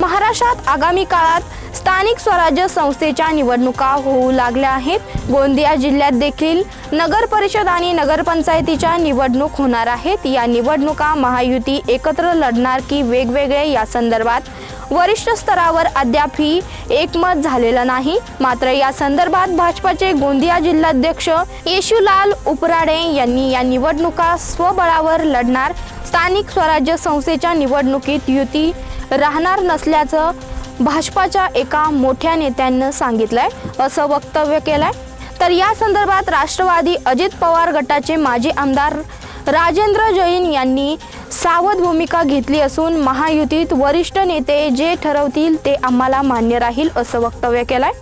महाराष्ट्रात आगामी काळात स्थानिक स्वराज्य संस्थेच्या निवडणुका होऊ लागल्या आहेत. गोंदिया जिल्ह्यात देखील नगर परिषद आणि नगरपंचायतीच्या निवडणूक होणार आहेत. या निवडणुका महायुती एकत्र लढणार की वेगवेगळे या संदर्भात वरिष्ठ स्तरावर अद्यापही एकमत झालेलं नाही. मात्र या संदर्भात भाजपाचे गोंदिया जिल्हाध्यक्ष येशूलाल उपराडे यांनी या निवडणुका स्वबळावर लढणार. स्थानिक स्वराज्य संस्थेच्या निवडणुकीत युती राहणार नसल्याचं भाजपाच्या एका मोठ्या नेत्यानं सांगितलंय असं वक्तव्य केलंय. तर या संदर्भात राष्ट्रवादी अजित पवार गटाचे माजी आमदार राजेंद्र जैन यांनी सावध भूमिका घेतली असून महायुतीत वरिष्ठ नेते जे ठरवतील ते आम्हाला मान्य राहील असं वक्तव्य केलंय.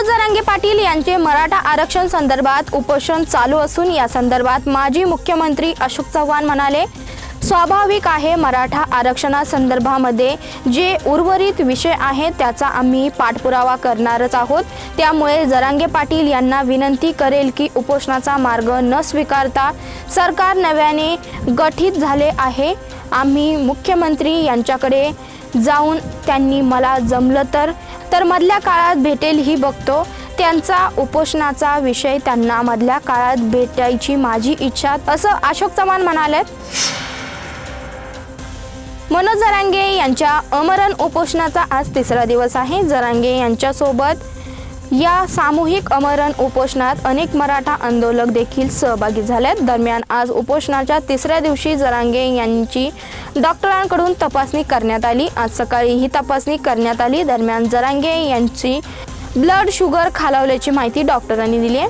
जरांगे पाटील यांचे मराठा आरक्षण संदर्भात उपोषण चालू असून या संदर्भात माजी मुख्यमंत्री अशोक चव्हाण म्हणाले स्वाभाविक आहे मराठा आरक्षणासंदर्भामध्ये जे उर्वरित विषय आहेत त्याचा आम्ही पाठपुरावा करणारच आहोत. त्यामुळे जरांगे पाटील यांना विनंती करेल की उपोषणाचा मार्ग न स्वीकारता सरकार नव्याने गठीत झाले आहे. आम्ही मुख्यमंत्री यांच्याकडे जाऊन त्यांनी मला जमलं तर तर मधल्या काळात भेटेल ही बघतो. त्यांचा उपोषणाचा विषय त्यांना मधल्या काळात भेटायची माझी इच्छा असं अशोक चव्हाण म्हणाले मनोज जरांगे यांच्या अमरण उपोषणाचा आज तिसरा दिवस आहे. जरांगे यांच्यासोबत या सामूहिक अमरण उपोषणात अनेक मराठा आंदोलक देखील सहभागी झालेत. दरम्यान आज उपोषणाच्या तिसऱ्या दिवशी जरांगे यांची डॉक्टरांकडून तपासणी करण्यात आली. आज सकाळी ही तपासणी करण्यात आली. दरम्यान जरांगे यांची ब्लड शुगर खालावल्याची माहिती डॉक्टरांनी दिली आहे.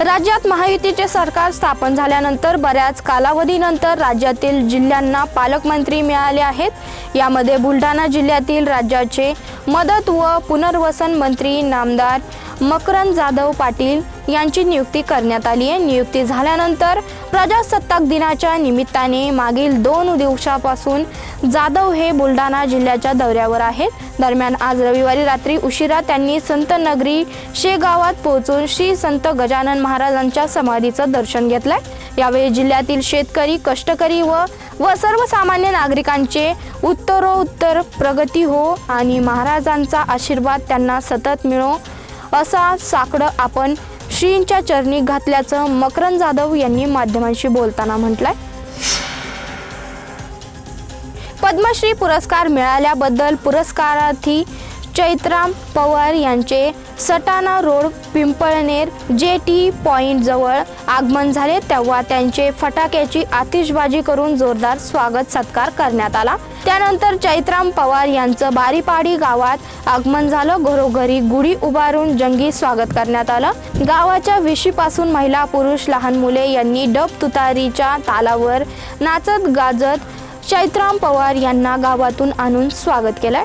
राज्यात महायुतीचे सरकार स्थापन झाल्यानंतर बऱ्याच कालावधीनंतर राज्यातील जिल्ह्यांना पालकमंत्री मिळाले आहेत. यामध्ये बुलढाणा जिल्ह्यातील राज्याचे मदत व पुनर्वसन मंत्री नामदार मकरंद जाधव पाटील यांची नियुक्ती करण्यात आली आहे. नियुक्ती झाल्यानंतर प्रजासत्ताक दिनाच्या निमित्ताने मागील दोन दिवसापासून जाधव हे बुलढाणा जिल्ह्याच्या दौऱ्यावर आहेत. दरम्यान आज रविवारी रात्री उशिरा त्यांनी संतनगरी शेगावात पोहोचून श्री संत गजानन महाराजांच्या समाधीचं दर्शन घेतलंय. यावेळी जिल्ह्यातील शेतकरी कष्टकरी व व सर्वसामान्य नागरिकांचे उत्तरोत्तर प्रगती हो आणि महाराजांचा आशीर्वाद त्यांना सतत मिळो. असा साकडं आपण श्रींच्या चरणी घातल्याचं मकरंद जाधव यांनी माध्यमांशी बोलताना म्हटलंय. पद्मश्री पुरस्कार मिळाल्याबद्दल पुरस्कारार्थी चैत्राम पवार यांचे सटाणा रोड पिंपळनेर जे टी पॉईंटजवळ आगमन झाले तेव्हा त्यांचे फटाक्याची आतिषबाजी करून जोरदार स्वागत सत्कार करण्यात आला. त्यानंतर चैत्राम पवार यांचं बारीपाडी गावात आगमन झालं. घरोघरी गुढी उभारून जंगी स्वागत करण्यात आलं. गावाच्या विशीपासून महिला पुरुष लहान मुले यांनी डब तुतारीच्या तालावर नाचत गाजत चैत्राम पवार यांना गावातून आणून स्वागत केलंय.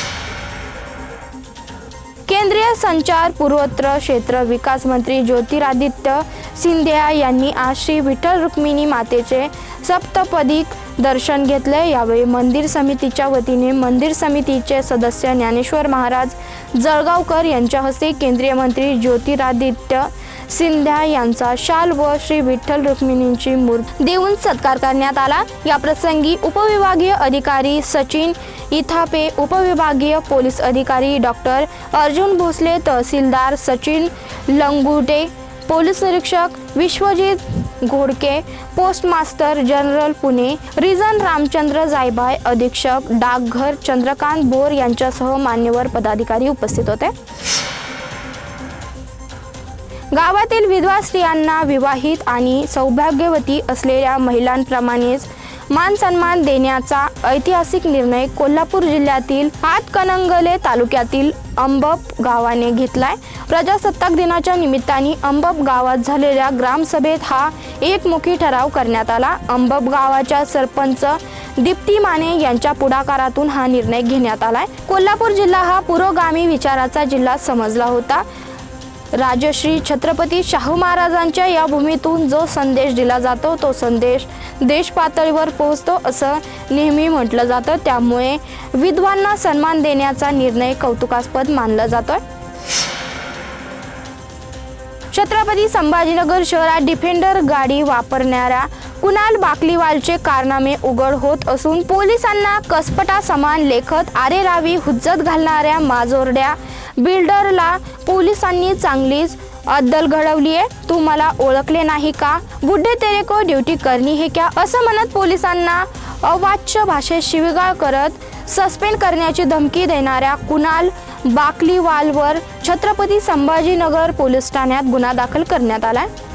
केंद्रीय संचार पूर्वोत्तर क्षेत्र विकास मंत्री ज्योतिरादित्य सिंधिया यांनी आज श्री विठ्ठल रुक्मिणी मातेचे सप्तपदीक दर्शन घेतले. यावेळी मंदिर समितीच्या वतीने मंदिर समितीचे सदस्य ज्ञानेश्वर महाराज जळगावकर यांच्या हस्ते केंद्रीय मंत्री ज्योतिरादित्य सिंध्या यांचा शाल व श्री विठ्ठल रुक्मिणींची मूर्ती देऊन सत्कार करण्यात आला. या प्रसंगी उपविभागीय अधिकारी सचिन इथापे उपविभागीय पोलीस अधिकारी डॉक्टर अर्जुन भोसले तहसीलदार सचिन लंगुटे पोलीस निरीक्षक Vishwajit Ghodke postmaster general Pune region Ramchandra Jaybhay अधीक्षक डाकघर चंद्रकांत बोर यांच्यासह मान्यवर पदाधिकारी उपस्थित होते. गावातील विधवा स्त्रियांना विवाहित आणि सौभाग्यवती असलेल्या महिलांप्रमाणेच मान सन्मान देण्याचा ऐतिहासिक निर्णय कोल्हापूर जिल्ह्यातील हातकणंगले तालुक्यातील अंबप गावाने घेतलाय. प्रजासत्ताक दिनाच्या निमित्ताने अंबप गावात झालेल्या ग्रामसभेत हा एकमुखी ठराव करण्यात आला. अंबप गावाच्या सरपंच दीप्ती माने यांच्या पुढाकारातून हा निर्णय घेण्यात आलाय. कोल्हापूर जिल्हा हा पुरोगामी विचाराचा जिल्हा समजला होता. राजश्री छत्रपती शाहू महाराजांच्या या भूमीतून जो संदेश दिला जातो तो संदेश देश पातळीवर पोहोचतो असं नेहमी म्हटलं जातं. त्यामुळे विद्वांना सन्मान देण्याचा निर्णय कौतुकास्पद मानला जातोय. छत्रपती संभाजीनगर शहरात डिफेंडर गाडी वापरणाऱ्या कुणाल बाकलीवालचे कारनामे उघड होत असून पोलिसांना कसपटा समान लेखत आरेरावी हुज्जत घालणाऱ्या माजोरड्या बिल्डरला पोलिसांनी चांगलीच अद्दल घडवली आहे. तू मला ओळखले नाही का? बुड्ढे तेरे को ड्युटी करणी हे क्या? असं म्हणत पोलिसांना अवाच्य भाषेत शिवीगाळ करत सस्पेंड करण्याची धमकी देणाऱ्या कुणाल बाकलीवालवर छत्रपती संभाजीनगर पोलीस ठाण्यात गुन्हा दाखल करण्यात आला आहे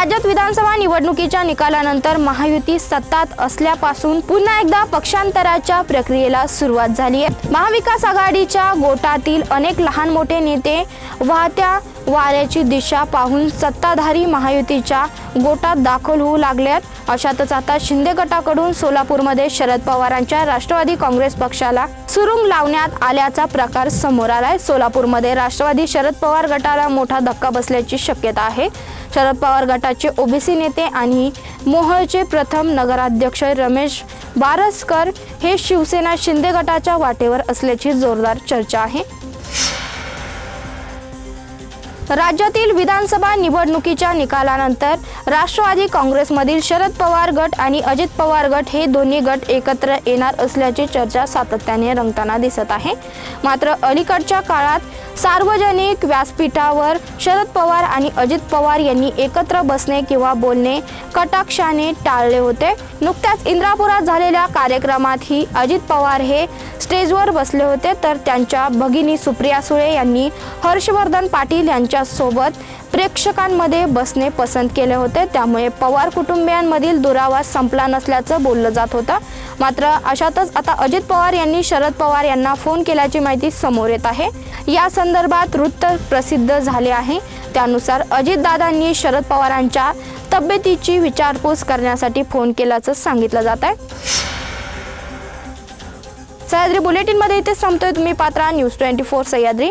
राज्यात विधानसभा निवडणुकीच्या निकालानंतर महायुती सत्तात असल्यापासून पुन्हा एकदा पक्षांतराच्या प्रक्रियेला सुरुवात झाली आहे. महाविकास आघाडीच्या गोटातील अनेक लहान मोठे नेते वाहत्या वाऱ्याची दिशा पाहून सत्ताधारी महायुतीच्या गोटात दाखल होऊ लागल्यात अशातच आता शिंदे गटाकडून सोलापूरमध्ये शरद पवारांच्या राष्ट्रवादी काँग्रेस पक्षाला सुरुंग लावण्यात आल्याचा प्रकार समोर आलाय. सोलापूरमध्ये राष्ट्रवादी शरद पवार गटाला मोठा धक्का बसल्याची शक्यता आहे. शरद पवार गटाचे ओबीसी नेते आणि मोहळचे प्रथम नगराध्यक्ष रमेश बारसकर हे शिवसेना शिंदे गटाच्या वाटेवर असल्याची जोरदार चर्चा आहे. राज्यातील विधानसभा निवडणुकीच्या निकालानंतर राष्ट्रवादी काँग्रेसमधील शरद पवार गट आणि अजित पवार गट हे दोन्ही गट एकत्र येणार असल्याची चर्चा सातत्याने रंगताना दिसत आहे. मात्र अलीकडच्या काळात सार्वजनिक व्यासपीठावर शरद पवार आणि अजित पवार यांनी एकत्र बसणे किंवा बोलणे कटाक्षाने टाळले होते. नुकत्याच इंद्रापुरात झालेल्या कार्यक्रमातही अजित पवार हे स्टेजवर बसले होते. तर त्यांच्या भगिनी सुप्रिया सुळे यांनी हर्षवर्धन पाटील यांच्या यांच्यासोबत प्रेक्षकांमध्ये बसणे पसंत केले होते. त्यामुळे पवार कुटुंबियांमधील दुरावास संपला नसल्याचं बोललं जात होतं. मात्र अशातच आता अजित पवार यांनी शरद पवार यांना फोन केल्याची माहिती समोर येत आहे. या संदर्भात वृत्त प्रसिद्ध झाले आहे. त्यानुसार अजितदादांनी शरद पवारांच्या तब्येतीची विचारपूस करण्यासाठी फोन केल्याचं सांगितलं जात आहे. सह्याद्री बुलेटिनमध्ये इथे संपतोय तुम्ही पात्रा न्यूज ट्वेंटी फोर सह्याद्री.